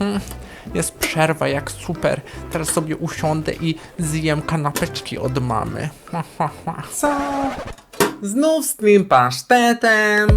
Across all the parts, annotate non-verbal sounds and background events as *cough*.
Hmm, jest przerwa jak super. Teraz sobie usiądę i zjem kanapeczki od mamy. Co? Znów z tym pasztetem.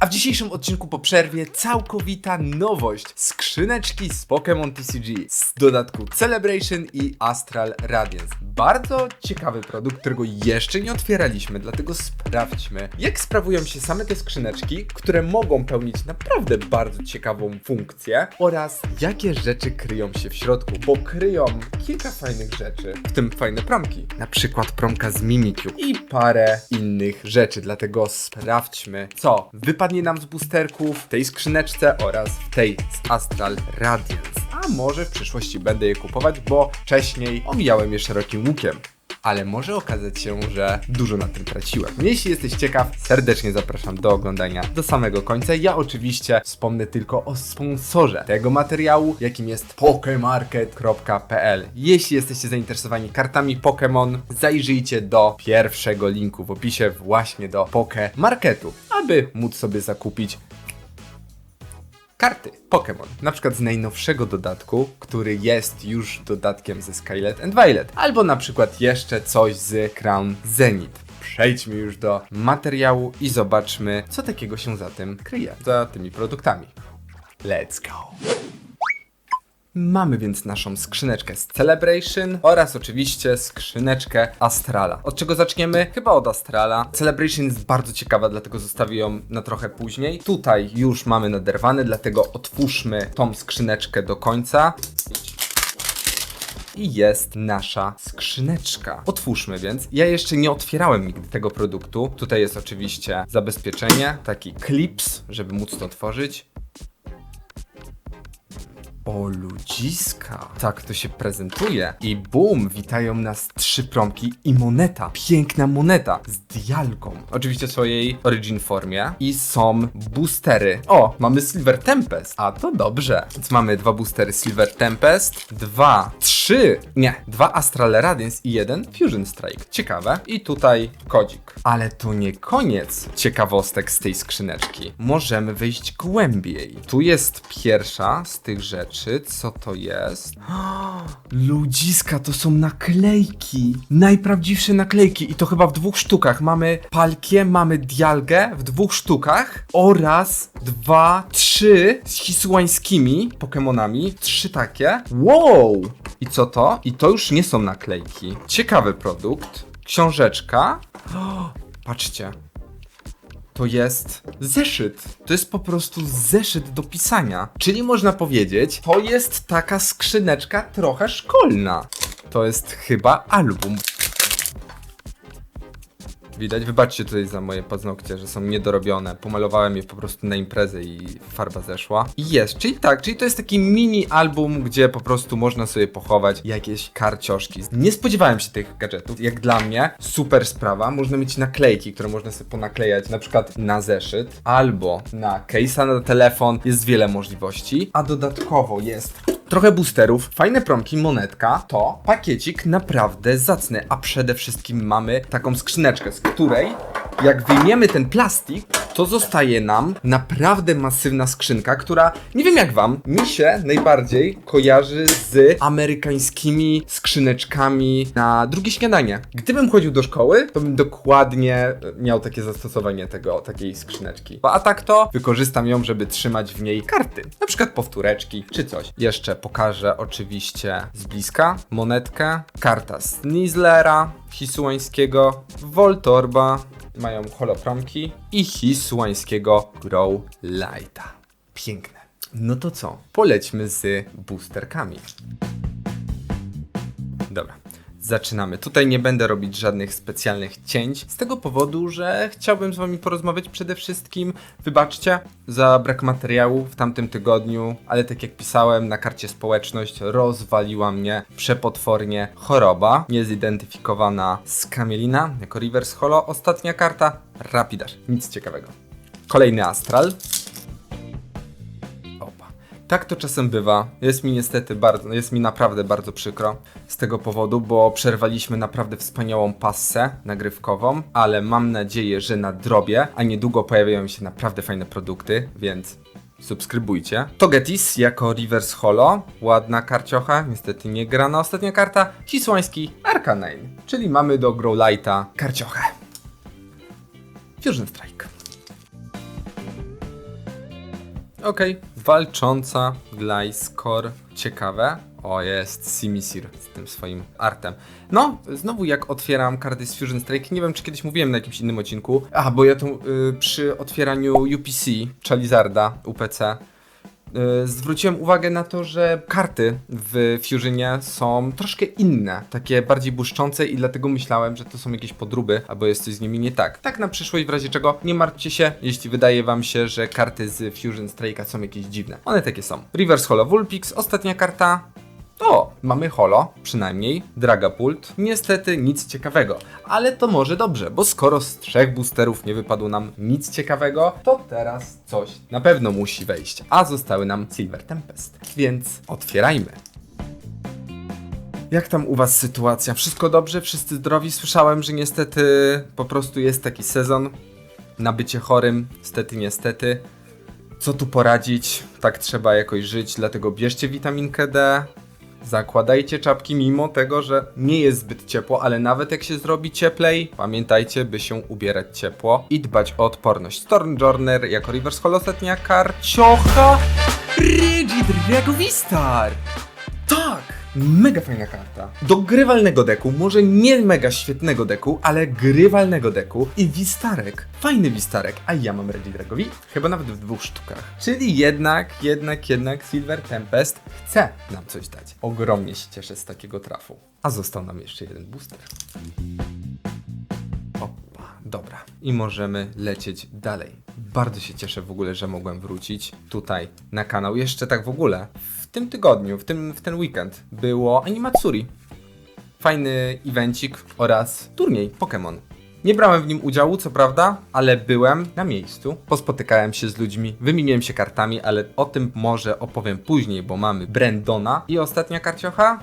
A w dzisiejszym odcinku po przerwie całkowita nowość. Skrzyneczki z Pokémon TCG z dodatku Celebration i Astral Radiance. Bardzo ciekawy produkt, którego jeszcze nie otwieraliśmy, dlatego sprawdźmy, jak sprawują się same te skrzyneczki, które mogą pełnić naprawdę bardzo ciekawą funkcję oraz jakie rzeczy kryją się w środku, bo kryją kilka fajnych rzeczy, w tym fajne promki, na przykład promka z Mimikyu i parę innych rzeczy, dlatego sprawdźmy, co wypadnie nam z boosterków w tej skrzyneczce oraz w tej z Astral Radiance. A może w przyszłości będę je kupować, bo wcześniej omijałem je szerokim łukiem. Ale może okazać się, że dużo na tym traciłem. Jeśli jesteś ciekaw, serdecznie zapraszam do oglądania do samego końca. Ja oczywiście wspomnę tylko o sponsorze tego materiału, jakim jest pokemarket.pl. Jeśli jesteście zainteresowani kartami Pokémon, zajrzyjcie do pierwszego linku w opisie właśnie do Pokemarketu, aby móc sobie zakupić karty Pokémon. Na przykład z najnowszego dodatku, który jest już dodatkiem ze Skylet and Violet. Albo na przykład jeszcze coś z Crown Zenith. Przejdźmy już do materiału i zobaczmy, co takiego się za tym kryje, za tymi produktami. Let's go! Mamy więc naszą skrzyneczkę z Celebration oraz oczywiście skrzyneczkę Astrala. Od czego zaczniemy? Chyba od Astrala. Celebration jest bardzo ciekawa, dlatego zostawię ją na trochę później. Tutaj już mamy naderwany, dlatego otwórzmy tą skrzyneczkę do końca. I jest nasza skrzyneczka. Otwórzmy więc. Ja jeszcze nie otwierałem nigdy tego produktu. Tutaj jest oczywiście zabezpieczenie, taki klips, żeby móc to otworzyć. O ludziska. Tak to się prezentuje. I bum, witają nas trzy promki i moneta. Piękna moneta z dialką. Oczywiście w swojej origin formie. I są boostery. O, mamy Silver Tempest. A to dobrze. Więc mamy dwa boostery Silver Tempest, dwa, trzy, nie, dwa Astral Radiance i jeden Fusion Strike. Ciekawe. I tutaj kodzik. Ale to nie koniec ciekawostek z tej skrzyneczki. Możemy wejść głębiej. Tu jest pierwsza z tych rzeczy. Co to jest? *gasps* Ludziska, to są naklejki. Najprawdziwsze naklejki i to chyba w dwóch sztukach. Mamy palkie, mamy dialgę w dwóch sztukach oraz dwa, trzy z hisłańskimi Pokemonami. Trzy takie. Wow! I co to? I to już nie są naklejki. Ciekawy produkt. Książeczka. *gasps* Patrzcie. To jest zeszyt. To jest po prostu zeszyt do pisania. Czyli można powiedzieć, to jest taka skrzyneczka trochę szkolna. To jest chyba album. Widać, wybaczcie tutaj za moje paznokcie, że są niedorobione. Pomalowałem je po prostu na imprezę i farba zeszła. I jest, czyli tak, czyli to jest taki mini album, gdzie po prostu można sobie pochować jakieś karcioszki. Nie spodziewałem się tych gadżetów. Jak dla mnie, super sprawa. Można mieć naklejki, które można sobie ponaklejać na przykład na zeszyt albo na case'a na telefon. Jest wiele możliwości. A dodatkowo jest Trochę boosterów, fajne promki, monetka, to pakiecik naprawdę zacny, a przede wszystkim mamy taką skrzyneczkę, z której jak wyjmiemy ten plastik, to zostaje nam naprawdę masywna skrzynka, która nie wiem jak wam, mi się najbardziej kojarzy z amerykańskimi skrzyneczkami na drugie śniadanie. Gdybym chodził do szkoły, to bym dokładnie miał takie zastosowanie tego, takiej skrzyneczki. A tak to wykorzystam ją, żeby trzymać w niej karty, na przykład powtóreczki czy coś. Jeszcze pokażę oczywiście z bliska monetkę, karta Snizzlera, Hisłańskiego, Voltorba, mają holopromki i hisłańskiego Grow Lighta. Piękne. No to co? Polećmy z boosterkami. Dobra. Zaczynamy. Tutaj nie będę robić żadnych specjalnych cięć, z tego powodu, że chciałbym z wami porozmawiać przede wszystkim. Wybaczcie za brak materiału w tamtym tygodniu, ale tak jak pisałem na karcie społeczność, rozwaliła mnie przepotwornie choroba niezidentyfikowana z Kamielina jako reverse holo. Ostatnia karta Rapidash. Nic ciekawego. Kolejny Astral. Tak to czasem bywa. Jest mi niestety bardzo, jest mi naprawdę bardzo przykro z tego powodu, bo przerwaliśmy naprawdę wspaniałą passę nagrywkową, ale mam nadzieję, że na drobie, a niedługo pojawiają się naprawdę fajne produkty, więc subskrybujcie. Togetis jako Reverse Holo, ładna karciocha, niestety nie grana ostatnia karta. Hisłański Arcanine, czyli mamy do Growlite'a karciochę. Fusion Strike. Okej, walcząca Gliscor, ciekawe. O, jest Simisir z tym swoim artem. No, znowu jak otwieram karty z Fusion Strike, nie wiem czy kiedyś mówiłem na jakimś innym odcinku. A, bo ja tu y, przy otwieraniu UPC, Charizarda, UPC, zwróciłem uwagę na to, że karty w Fusionie są troszkę inne, takie bardziej błyszczące i dlatego myślałem, że to są jakieś podróby, albo jest coś z nimi nie tak. Tak na przyszłość, w razie czego nie martwcie się, jeśli wydaje wam się, że karty z Fusion Strike'a są jakieś dziwne. One takie są. Reverse Holo Vulpix, ostatnia karta. O, mamy holo, przynajmniej, Dragapult. Niestety nic ciekawego, ale to może dobrze, bo skoro z trzech boosterów nie wypadło nam nic ciekawego, to teraz coś na pewno musi wejść, a zostały nam Silver Tempest. Więc otwierajmy. Jak tam u was sytuacja? Wszystko dobrze? Wszyscy zdrowi? Słyszałem, że niestety po prostu jest taki sezon na bycie chorym, stety niestety. Co tu poradzić? Tak trzeba jakoś żyć, dlatego bierzcie witaminkę D, Zakładajcie czapki mimo tego, że nie jest zbyt ciepło, ale nawet jak się zrobi cieplej, pamiętajcie, by się ubierać ciepło i dbać o odporność. Stormjorner jako reverse holo ostatnia karciocha Regidragovistar! Tak! Mega fajna karta. Do grywalnego deku, może nie mega świetnego deku, ale grywalnego deku i Wistarek. Fajny Wistarek, a ja mam Regidragowi chyba nawet w dwóch sztukach. Czyli jednak, jednak, jednak Silver Tempest chce nam coś dać. Ogromnie się cieszę z takiego trafu. A został nam jeszcze jeden booster. Opa, dobra. I możemy lecieć dalej. Bardzo się cieszę w ogóle, że mogłem wrócić tutaj na kanał. Jeszcze tak w ogóle. Tym tygodniu, w, tym, w ten weekend było Animatsuri. Fajny evencik oraz turniej Pokémon. Nie brałem w nim udziału, co prawda, ale byłem na miejscu. Pospotykałem się z ludźmi, wymieniłem się kartami, ale o tym może opowiem później, bo mamy Brandona. I ostatnia karciocha?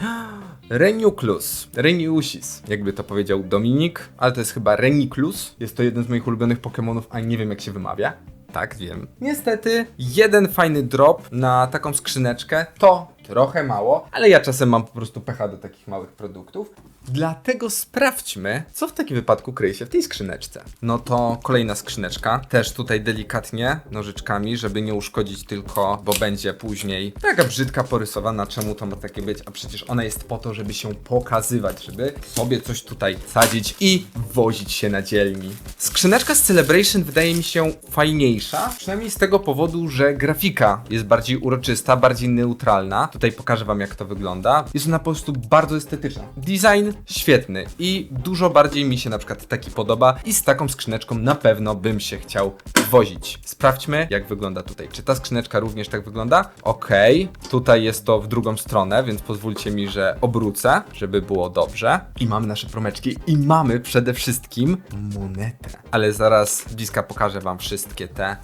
*gasps* Reniuklus, Reniusis, jakby to powiedział Dominik, ale to jest chyba Reniklus. Jest to jeden z moich ulubionych Pokémonów, a nie wiem jak się wymawia. Tak, wiem. Niestety, jeden fajny drop na taką skrzyneczkę to trochę mało, ale ja czasem mam po prostu pecha do takich małych produktów. Dlatego sprawdźmy, co w takim wypadku kryje się w tej skrzyneczce. No to kolejna skrzyneczka, też tutaj delikatnie nożyczkami, żeby nie uszkodzić tylko, bo będzie później taka brzydka porysowana, czemu to ma takie być, a przecież ona jest po to, żeby się pokazywać, żeby sobie coś tutaj sadzić i wozić się na dzielni. Skrzyneczka z Celebration wydaje mi się fajniejsza, przynajmniej z tego powodu, że grafika jest bardziej uroczysta, bardziej neutralna. Tutaj pokażę wam jak to wygląda. Jest ona po prostu bardzo estetyczna. Design świetny i dużo bardziej mi się na przykład taki podoba i z taką skrzyneczką na pewno bym się chciał wozić. Sprawdźmy jak wygląda tutaj. Czy ta skrzyneczka również tak wygląda? Okej, tutaj jest to w drugą stronę, więc pozwólcie mi, że obrócę, żeby było dobrze. I mamy nasze promeczki i mamy przede wszystkim monetę. Ale zaraz bliska pokażę wam wszystkie te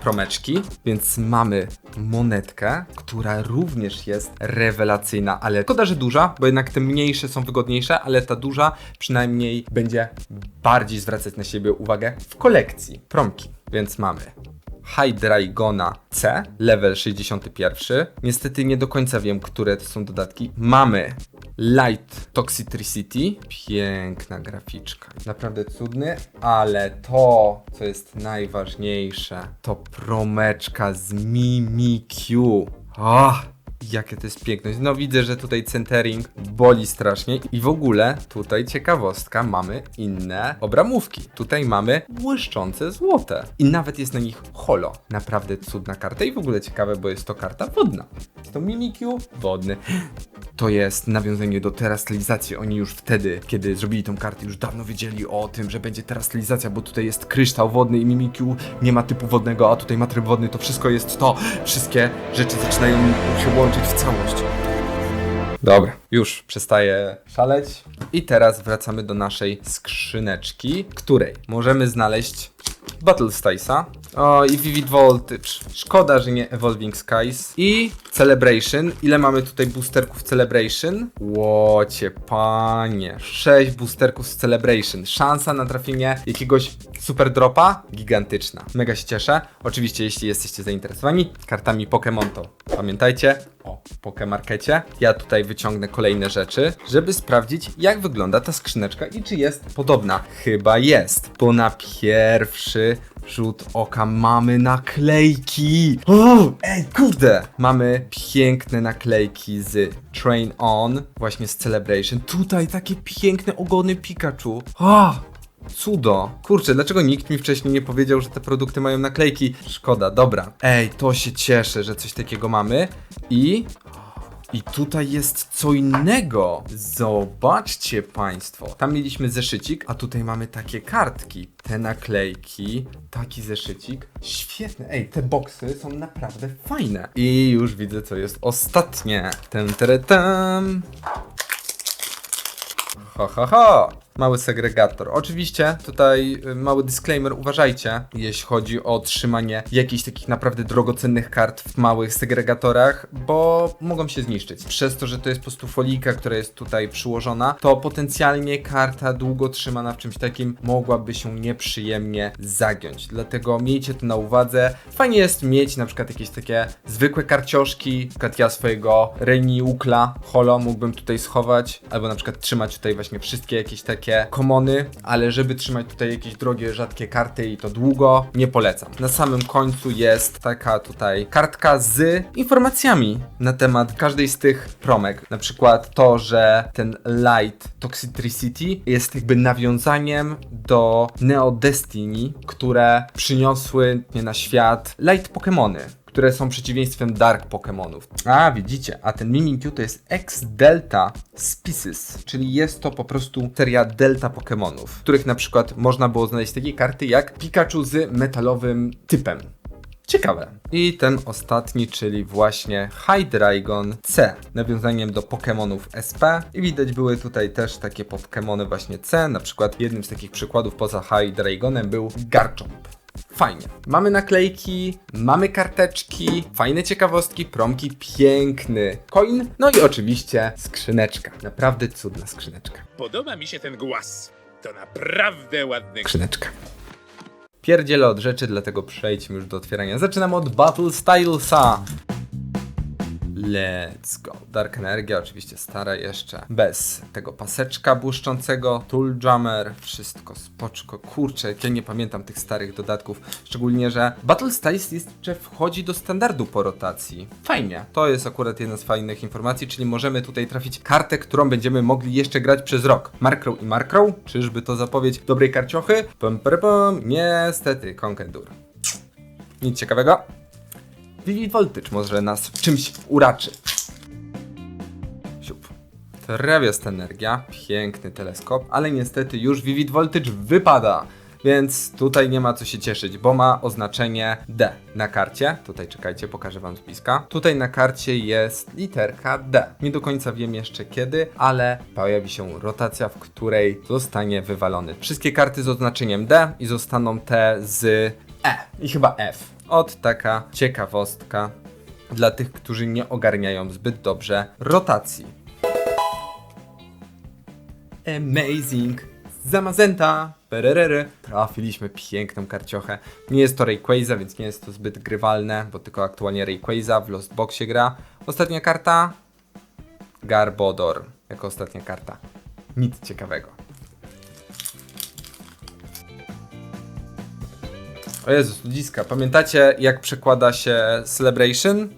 promeczki, więc mamy monetkę, która również jest rewelacyjna, ale szkoda, że duża, bo jednak te mniejsze są wygodniejsze, ale ta duża przynajmniej będzie bardziej zwracać na siebie uwagę w kolekcji promki. Więc mamy Hydragona C, level 61. Niestety nie do końca wiem, które to są dodatki. Mamy Light Toxicity. Piękna graficzka. Naprawdę cudny, ale to, co jest najważniejsze, to promeczka z Mimikyu. Oh, Jakie to jest piękność. No widzę, że tutaj centering boli strasznie i w ogóle tutaj ciekawostka, mamy inne obramówki. Tutaj mamy błyszczące złote i nawet jest na nich holo. Naprawdę cudna karta i w ogóle ciekawe, bo jest to karta wodna. Jest to Mimikyu wodny. To jest nawiązanie do terastalizacji. Oni już wtedy, kiedy zrobili tą kartę, już dawno wiedzieli o tym, że będzie terastalizacja, bo tutaj jest kryształ wodny i Mimikyu nie ma typu wodnego, a tutaj ma tryb wodny. To wszystko jest to. Wszystkie rzeczy zaczynają się łączyć w całość. Dobra, już przestaję szaleć. I teraz wracamy do naszej skrzyneczki, której możemy znaleźć Battle Stacesa. O, i Vivid Voltage. Szkoda, że nie Evolving Skies. I Celebration. Ile mamy tutaj boosterków Celebration? Łocie, panie. 6 boosterków z Celebration. Szansa na trafienie jakiegoś super dropa? Gigantyczna. Mega się cieszę. Oczywiście, jeśli jesteście zainteresowani kartami Pokémon, to pamiętajcie o Pokemarkecie. Ja tutaj wyciągnę kolejne rzeczy, żeby sprawdzić, jak wygląda ta skrzyneczka i czy jest podobna. Chyba jest, bo na pierwszy rzut oka mamy naklejki. O, ej, kurde! Mamy piękne naklejki z Train On, właśnie z Celebration. Tutaj takie piękne ogony Pikachu. O, Cudo. Kurczę, dlaczego nikt mi wcześniej nie powiedział, że te produkty mają naklejki? Szkoda, dobra. Ej, to się cieszę, że coś takiego mamy. I... I tutaj jest co innego. Zobaczcie Państwo. Tam mieliśmy zeszycik, a tutaj mamy takie kartki. Te naklejki, taki zeszycik. Świetne. Ej, te boksy są naprawdę fajne. I już widzę, co jest ostatnie. Ten, teretam. Ha, ha, ha. Mały segregator. Oczywiście tutaj y, mały disclaimer, uważajcie, jeśli chodzi o trzymanie jakichś takich naprawdę drogocennych kart w małych segregatorach, bo mogą się zniszczyć. Przez to, że to jest po prostu folika, która jest tutaj przyłożona, to potencjalnie karta długo trzymana w czymś takim mogłaby się nieprzyjemnie zagiąć. Dlatego miejcie to na uwadze. Fajnie jest mieć na przykład jakieś takie zwykłe karcioszki, na przykład ja swojego Reniukla Holo mógłbym tutaj schować, albo na przykład trzymać tutaj właśnie wszystkie jakieś takie komony, ale żeby trzymać tutaj jakieś drogie, rzadkie karty i to długo, nie polecam. Na samym końcu jest taka tutaj kartka z informacjami na temat każdej z tych promek. Na przykład to, że ten Light Toxicity jest jakby nawiązaniem do Neo Destiny, które przyniosły nie na świat Light Pokémony które są przeciwieństwem Dark Pokémonów. A, widzicie, a ten Mimikyu to jest X-Delta Species, czyli jest to po prostu seria Delta Pokémonów, w których na przykład można było znaleźć takie karty jak Pikachu z metalowym typem. Ciekawe. I ten ostatni, czyli właśnie Hydreigon C, nawiązaniem do Pokémonów SP. I widać były tutaj też takie Pokémony właśnie C, na przykład jednym z takich przykładów poza Hydreigonem był Garchomp. Fajnie. Mamy naklejki, mamy karteczki, fajne ciekawostki, promki, piękny coin, no i oczywiście skrzyneczka. Naprawdę cudna skrzyneczka. Podoba mi się ten głaz. To naprawdę ładny. Skrzyneczka. Pierdzielę od rzeczy, dlatego przejdźmy już do otwierania. Zaczynamy od Battle Stylesa. Let's go. Dark Energia, oczywiście stara jeszcze. Bez tego paseczka błyszczącego. Tool Jammer, wszystko spoczko. Kurczę, ja nie pamiętam tych starych dodatków. Szczególnie, że Battle Styles jeszcze wchodzi do standardu po rotacji. Fajnie. To jest akurat jedna z fajnych informacji, czyli możemy tutaj trafić kartę, którą będziemy mogli jeszcze grać przez rok. Markrow i Markrow? Czyżby to zapowiedź dobrej karciochy? Pum, pum, pum. Niestety, Conkendur. Nic ciekawego. Vivid Voltage może nas czymś uraczy. Siup. Trawiast energia, piękny teleskop, ale niestety już Vivid Voltage wypada. Więc tutaj nie ma co się cieszyć, bo ma oznaczenie D na karcie. Tutaj czekajcie, pokażę wam z bliska. Tutaj na karcie jest literka D. Nie do końca wiem jeszcze kiedy, ale pojawi się rotacja, w której zostanie wywalony wszystkie karty z oznaczeniem D i zostaną te z E i chyba F. Od taka ciekawostka dla tych, którzy nie ogarniają zbyt dobrze rotacji. Amazing! Zamazenta! Pererery. Trafiliśmy piękną karciochę. Nie jest to Rayquaza, więc nie jest to zbyt grywalne, bo tylko aktualnie Rayquaza w Lost Boxie gra. Ostatnia karta? Garbodor. Jako ostatnia karta. Nic ciekawego. O Jezus, ludziska, pamiętacie jak przekłada się Celebration?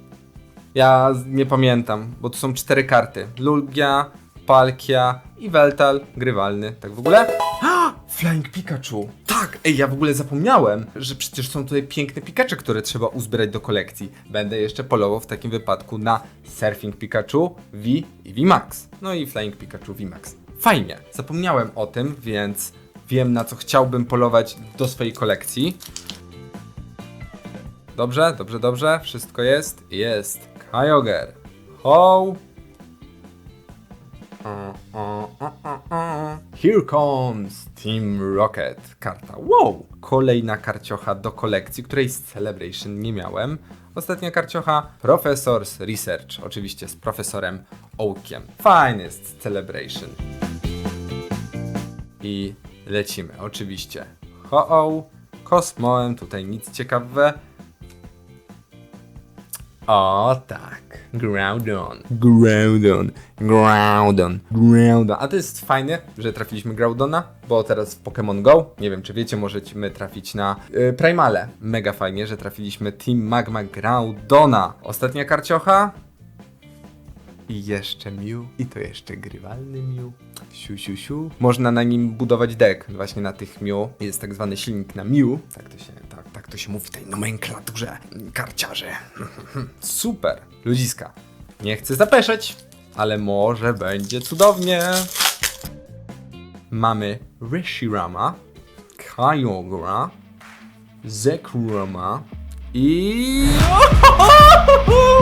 Ja nie pamiętam, bo tu są cztery karty. Lugia, Palkia i Weltal, grywalny. Tak w ogóle? A, *gasps* Flying Pikachu! Tak! Ej, ja w ogóle zapomniałem, że przecież są tutaj piękne Pikacze, które trzeba uzbierać do kolekcji. Będę jeszcze polował w takim wypadku na Surfing Pikachu, V i VMAX. No i Flying Pikachu VMAX. Fajnie, zapomniałem o tym, więc wiem na co chciałbym polować do swojej kolekcji. Dobrze, dobrze, dobrze. Wszystko jest. Jest. Kyogre. Ho. Here comes Team Rocket. Karta. Wow! Kolejna karciocha do kolekcji, której z Celebration nie miałem. Ostatnia karciocha Professor's Research. Oczywiście z profesorem Oakiem. Fajny jest Celebration. I lecimy, oczywiście. Ho-oh, kosmoem, tutaj nic ciekawego. O tak, Groudon, Groudon, Groudon, Groudon. A to jest fajne, że trafiliśmy Groudona, bo teraz w Pokémon Go, nie wiem czy wiecie, możemy trafić na y, Primale. Mega fajnie, że trafiliśmy Team Magma Groudona. Ostatnia karciocha, i jeszcze Mew. I to jeszcze grywalny Mew. Siu, siu, siu. Można na nim budować deck. Właśnie na tych Mew. Jest tak zwany silnik na Mew. Tak to się, tak, tak to się mówi w tej nomenklaturze karciarzy. *laughs* Super. Ludziska. Nie chcę zapeszać, ale może będzie cudownie. Mamy Reshirama, Kyogre, Zekrama i... *laughs*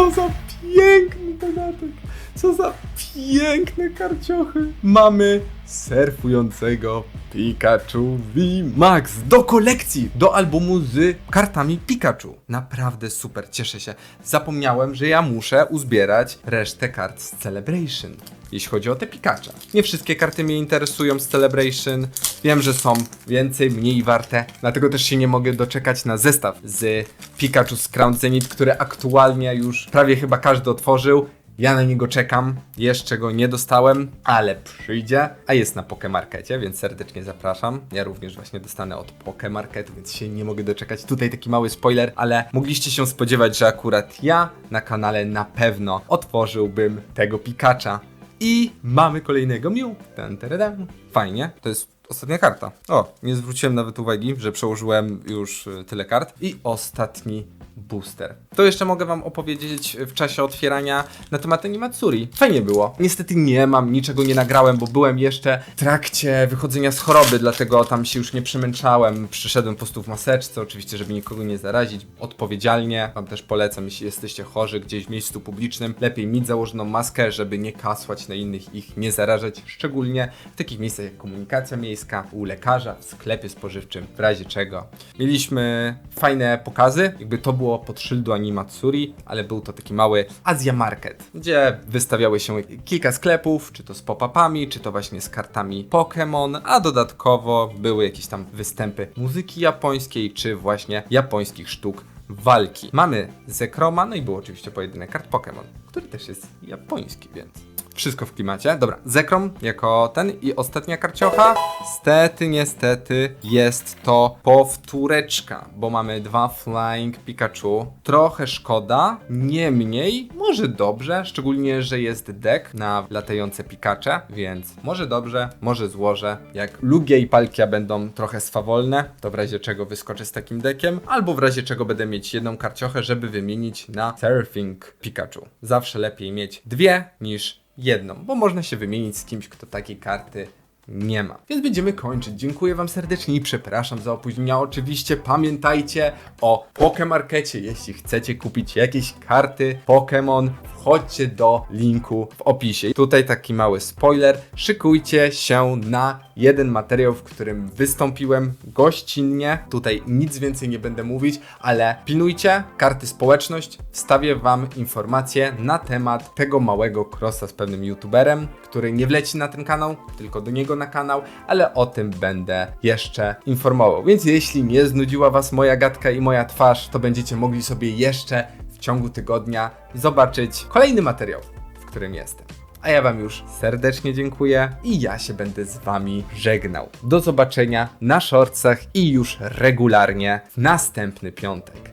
Co za piękny dodatek! Co za piękne karciochy! Mamy surfującego Pikachu V Max do kolekcji, do albumu z kartami Pikachu. Naprawdę super, cieszę się. Zapomniałem, że ja muszę uzbierać resztę kart z Celebration. Jeśli chodzi o te Pikacha. Nie wszystkie karty mnie interesują z Celebration. Wiem, że są więcej, mniej warte. Dlatego też się nie mogę doczekać na zestaw z Pikachu z Crown Zenith, który aktualnie już prawie chyba każdy otworzył. Ja na niego czekam, jeszcze go nie dostałem, ale przyjdzie, a jest na Pokemarkecie, więc serdecznie zapraszam. Ja również właśnie dostanę od Pokemarketu, więc się nie mogę doczekać. Tutaj taki mały spoiler, ale mogliście się spodziewać, że akurat ja na kanale na pewno otworzyłbym tego Pikacha. I mamy kolejnego Mew. Ten, teredem. Fajnie, to jest ostatnia karta. O, nie zwróciłem nawet uwagi, że przełożyłem już y, tyle kart. I ostatni booster. To jeszcze mogę wam opowiedzieć w czasie otwierania na temat Animatsuri. Fajnie było. Niestety nie mam, niczego nie nagrałem, bo byłem jeszcze w trakcie wychodzenia z choroby, dlatego tam się już nie przemęczałem. Przyszedłem po prostu w maseczce, oczywiście, żeby nikogo nie zarazić, odpowiedzialnie. Wam też polecam, jeśli jesteście chorzy gdzieś w miejscu publicznym, lepiej mieć założoną maskę, żeby nie kasłać na innych, ich nie zarażać, szczególnie w takich miejscach jak komunikacja miejska, u lekarza, w sklepie spożywczym, w razie czego. Mieliśmy fajne pokazy, jakby to było pod szyldu Animatsuri, ale był to taki mały Azja Market, gdzie wystawiały się kilka sklepów, czy to z pop-upami, czy to właśnie z kartami Pokémon, a dodatkowo były jakieś tam występy muzyki japońskiej, czy właśnie japońskich sztuk walki. Mamy Zekroma, no i był oczywiście pojedynek kart Pokémon, który też jest japoński, więc wszystko w klimacie. Dobra, Zekrom jako ten i ostatnia karciocha. Stety, niestety jest to powtóreczka, bo mamy dwa Flying Pikachu. Trochę szkoda, niemniej może dobrze, szczególnie, że jest deck na latające Pikacze, więc może dobrze, może złożę. Jak Lugia i Palkia będą trochę swawolne, to w razie czego wyskoczę z takim deckiem, albo w razie czego będę mieć jedną karciochę, żeby wymienić na Surfing Pikachu. Zawsze lepiej mieć dwie niż jedną, bo można się wymienić z kimś, kto takiej karty nie ma. Więc będziemy kończyć. Dziękuję Wam serdecznie i przepraszam za opóźnienia. Oczywiście pamiętajcie o Pokemarkecie. Jeśli chcecie kupić jakieś karty Pokémon, wchodźcie do linku w opisie. Tutaj taki mały spoiler. Szykujcie się na jeden materiał, w którym wystąpiłem gościnnie. Tutaj nic więcej nie będę mówić, ale pilnujcie karty społeczność. Wstawię Wam informacje na temat tego małego crossa z pewnym youtuberem, który nie wleci na ten kanał, tylko do niego na kanał, ale o tym będę jeszcze informował. Więc jeśli nie znudziła Was moja gadka i moja twarz, to będziecie mogli sobie jeszcze ciągu tygodnia zobaczyć kolejny materiał, w którym jestem. A ja Wam już serdecznie dziękuję i ja się będę z Wami żegnał. Do zobaczenia na shortsach i już regularnie w następny piątek.